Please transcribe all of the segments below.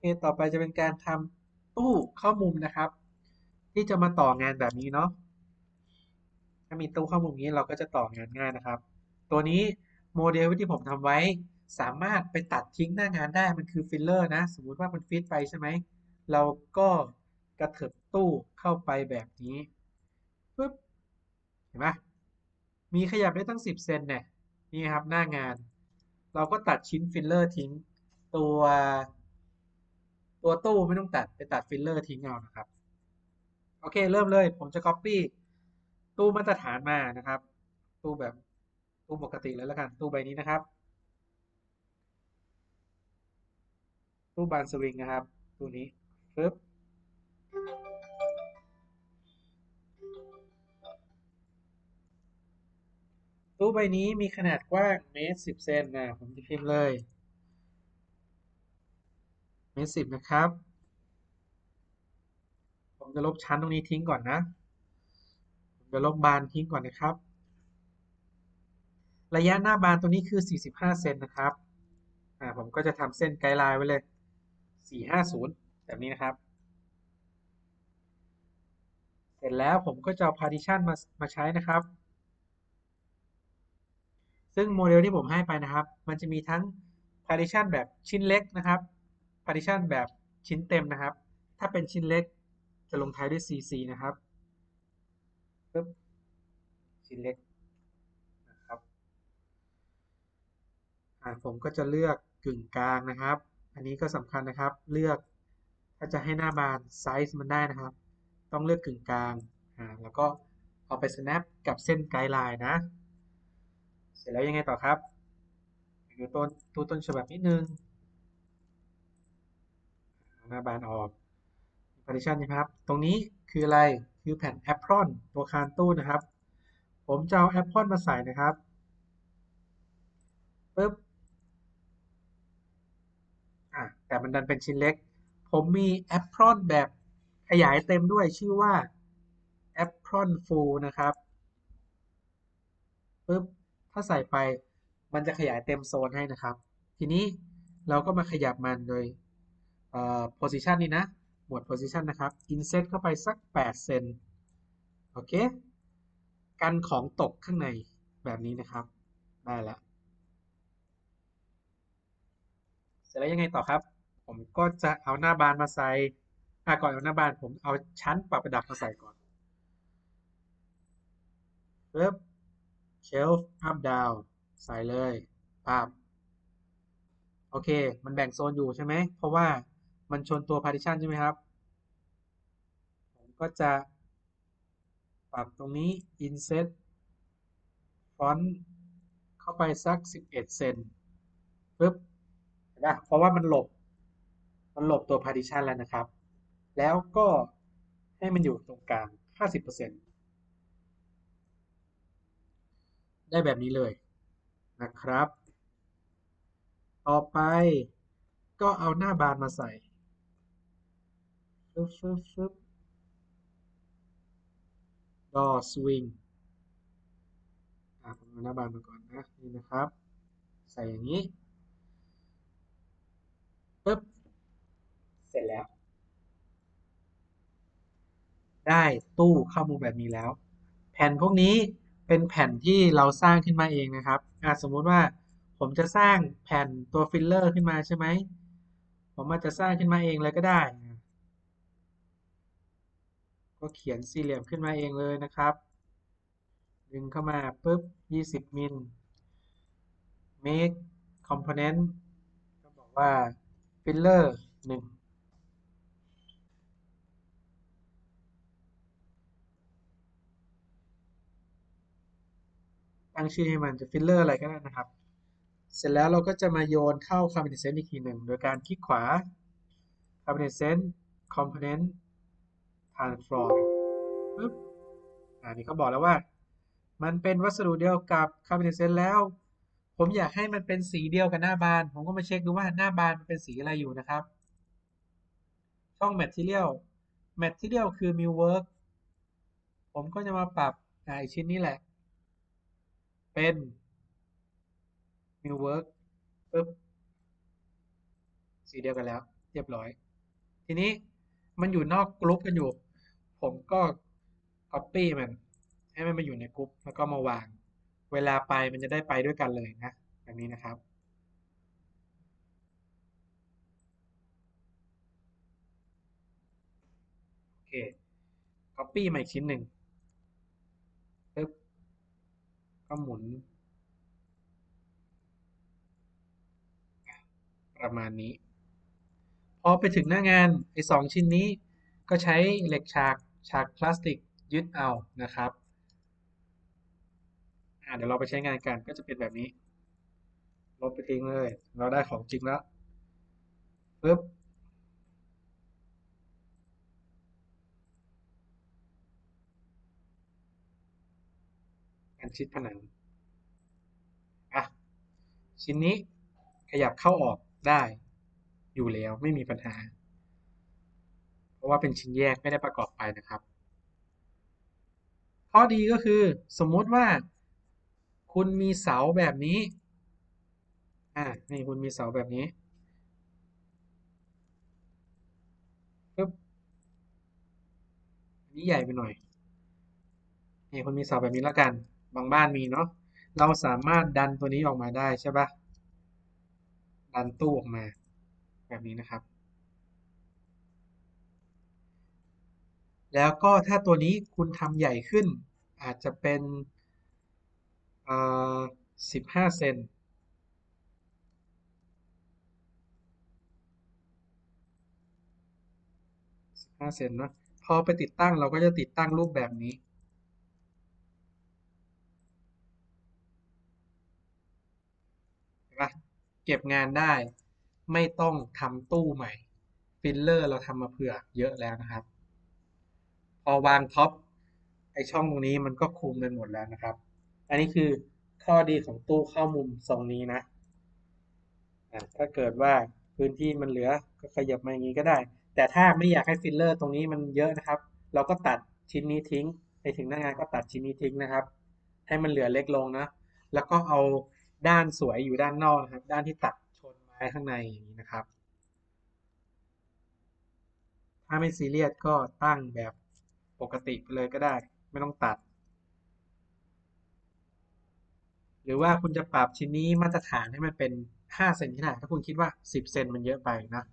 เคต่อไปจะเป็นการทำตู้เข้ามุมนะครับ ที่จะมาต่องานแบบนี้เนาะถ้ามีตู้เข้ามุมนี้เราก็จะต่องานง่ายนะครับ ตัวนี้โมเดลที่ผมทำไว้สามารถไปตัดทิ้งหน้างานได้มันคือฟิลเลอร์นะ สมมติว่ามันฟิตไปใช่ไหม เราก็กระเถิบตู้เข้าไปแบบนี้ปึ๊บเห็นไหมมีขยับได้ตั้ง 10 เซนเนี่ยนี่ครับหน้างาน เราก็ตัดชิ้นฟิลเลอร์ทิ้ง ตัว ตัวตู้ไม่ต้องตัดไปตัดฟิลเลอร์ทิ้งเอานะครับ โอเคเริ่มเลย ผมจะ Copy ตู้มาตรฐานมานะครับ ตู้แบบตู้ปกติเลยแล้วกัน ตู้ใบนี้นะครับ ตู้บานสวิงนะครับ ตู้นี้ปึ๊บตู้ใบนี้มีขนาดกว้างเมตรสิบเซนนะ ผมจะพิมพ์เลย ตรสิบนะครับ ผมจะลบชั้นตรงนี้ทิ้งก่อนนะ ผมจะลบบานทิ้งก่อนนะครับ ระยะหน้าบานตัวนี้คือ 45 เซนนะครับ อ่า ผมก็จะทำเส้นไกด์ไลน์ไว้เลย 450 แบบนี้นะครับ เสร็จแล้วผมก็จะเอา partition มา มาใช้นะครับซึ่งโมเดลที่ผมให้ไปนะครับ มันจะมีทั้ง partition แบบชิ้นเล็กนะครับ partition แบบชิ้นเต็มนะครับ ถ้าเป็นชิ้นเล็กจะลงท้ายด้วย cc นะครับปึ๊บชิ้นเล็กนะครับผมก็จะเลือกกึ่งกลางนะครับ อันนี้ก็สำคัญนะครับ เลือกถ้าจะให้หน้าบานไซส์มันได้นะครับ ต้องเลือกกึ่งกลางอ่าแล้วก็เอาไป snap กับเส้นไกด์ไลน์นะ เสร็จแล้วยังไงต่อครับ ดูต้นดูต้นฉบับนิดนึง หน้าบานออก partition นะครับ ตรงนี้คืออะไร คือแผ่น apron ตัวคานตู้นะครับ ผมจะเอา apron มาใส่นะครับปึ๊บอะแต่มันดันเป็นชิ้นเล็ก ผมมี apron แบบขยายเต็มด้วยชื่อว่า apron full นะครับปึ๊บถ้าใส่ไปมันจะขยายเต็มโซนให้นะครับ ทีนี้เราก็มาขยับมันโดย position นี้นะ หมวด position นะครับ inset เข้าไปสัก 8 เซนโอเค กันของตกข้างในแบบนี้นะครับ ได้แล้วเสร็จแล้วยังไงต่อครับ ผมก็จะเอาหน้าบานมาใส่อะก่อนเอาหน้าบานผมเอาชั้นปรับประดับมาใส่ก่อนปึ๊บ shelf up down ใส่เลยปั๊บโอเค มันแบ่งโซนอยู่ใช่ไหม เพราะว่า มันชนตัว partition ใช่ไหมครับ ผมก็จะปรับตรงนี้ inset font เข้าไปสัก 11 เซนปึ๊บเห็นปะเพราะว่ามันหลบ มันหลบตัว partition แล้วนะครับ แล้วก็ให้มันอยู่ตรงกลาง 50%ได้แบบนี้เลยนะครับ ต่อไปก็เอาหน้าบานมาใส่ ฟึบฟึบฟึบ door swing อะผมเอาหน้าบานมาก่อนนะนี่นะครับ ใส่อย่างนี้ปึ๊บเสร็จแล้ว ได้ตู้ข้ามุมแบบนี้แล้ว แผ่นพวกนี้เป็นแผ่นที่เราสร้างขึ้นมาเองนะครับสมมุติว่าผมจะสร้างแผ่นตัวฟิลเลอร์ขึ้นมาใช่ไหมผมอาจจะสร้างขึ้นมาเองเลยก็ได้ ก็เขียนสี่เหลี่ยมขึ้นมาเองเลยนะครับ ดึงเข้ามาปุ๊บ 20 มิล make component ก็บอกว่า filler 1ตั้งชื่อให้มันจะ filler อะไรก็ได้นะครับ เสร็จแล้วเราก็จะมาโยนเข้า cabinet sense อีกทีหนึ่ง โดยการคลิกขวา cabinet sense component transform ปึ๊บอ่านี่เขาบอกแล้วว่า มันเป็นวัสดุเดียวกับ cabinet sense แล้ว ผมอยากให้มันเป็นสีเดียวกับหน้าบาน ผมก็มาเช็คดูว่าหน้าบานมันเป็นสีอะไรอยู่นะครับ ช่อง material material คือ millwork ผมก็จะมาปรับอ่าอีกชิ้นนี้แหละ เป็น new work ปึ๊บสีเดียวกันแล้ว เรียบร้อย ทีนี้มันอยู่นอกกรุ๊ปกันอยู่ ผมก็ copy มัน ให้มันมาอยู่ในกรุ๊ปแล้วก็มาวาง เวลาไปมันจะได้ไปด้วยกันเลยนะแบบนี้นะครับโอเค copy มาอีกชิ้นหนึ่งปึ๊บก็หมุน ประมาณนี้ พอไปถึงหน้างานไอ้สองชิ้นนี้ก็ใช้เหล็กฉาก ฉากพลาสติกยึดเอานะครับเดี๋ยวเราไปใช้งานกันก็จะเป็นแบบนี้ ลบไปทิ้งเลย เราได้ของจริงแล้วปึ๊บการชิดผนังอะชิ้นนี้ขยับเข้าออกได้อยู่แล้วไม่มีปัญหา เพราะว่าเป็นชิ้นแยกไม่ได้ประกอบไปนะครับ ข้อดีก็คือสมมุติว่า คุณมีเสาแบบนี้ อ่า นี่คุณมีเสาแบบนี้ปึ๊บอันนี้ใหญ่ไปหน่อย นี่คุณมีเสาแบบนี้แล้วกัน บางบ้านมีเนาะ เราสามารถดันตัวนี้ออกมาได้ใช่ปะดันตู้ออกมาแบบนี้นะครับ แล้วก็ถ้าตัวนี้คุณทำใหญ่ขึ้น อาจจะเป็นสิบห้าเซนสิบห้าเซนนะพอไปติดตั้งเราก็จะติดตั้งรูปแบบนี้เห็นปะเก็บงานได้ ไม่ต้องทำตู้ใหม่ ฟิลเลอร์เราทำมาเผื่อเยอะแล้วนะครับ พอวางท็อปไอช่องตรงนี้มันก็คุมไปหมดแล้วนะครับ อันนี้คือข้อดีของตู้เข้ามุมทรงนี้นะอะถ้าเกิดว่าพื้นที่มันเหลือก็ขยับมาอย่างนี้ก็ได้ แต่ถ้าไม่อยากให้ฟิลเลอร์ตรงนี้มันเยอะนะครับ เราก็ตัดชิ้นนี้ทิ้งไปถึงหน้างานก็ตัดชิ้นนี้ทิ้งนะครับ ให้มันเหลือเล็กลงนะ แล้วก็เอาด้านสวยอยู่ด้านนอกนะครับ ด้านที่ตัดชนไม้ข้างในอย่างนี้นะครับ ถ้าไม่ซีเรียสก็ตั้งแบบ ปกติไปเลยก็ได้ ไม่ต้องตัด หรือว่าคุณจะปรับชิ้นนี้มาตรฐานให้มันเป็น 5 เซนก็ได้ถ้าคุณคิดว่า 10 เซนมันเยอะไปนะ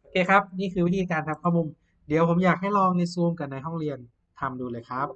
โอเคครับ นี่คือวิธีการทำข้อมุมเดี๋ยวผมอยากให้ลองในซูมกันในห้องเรียนทำดูเลยครับ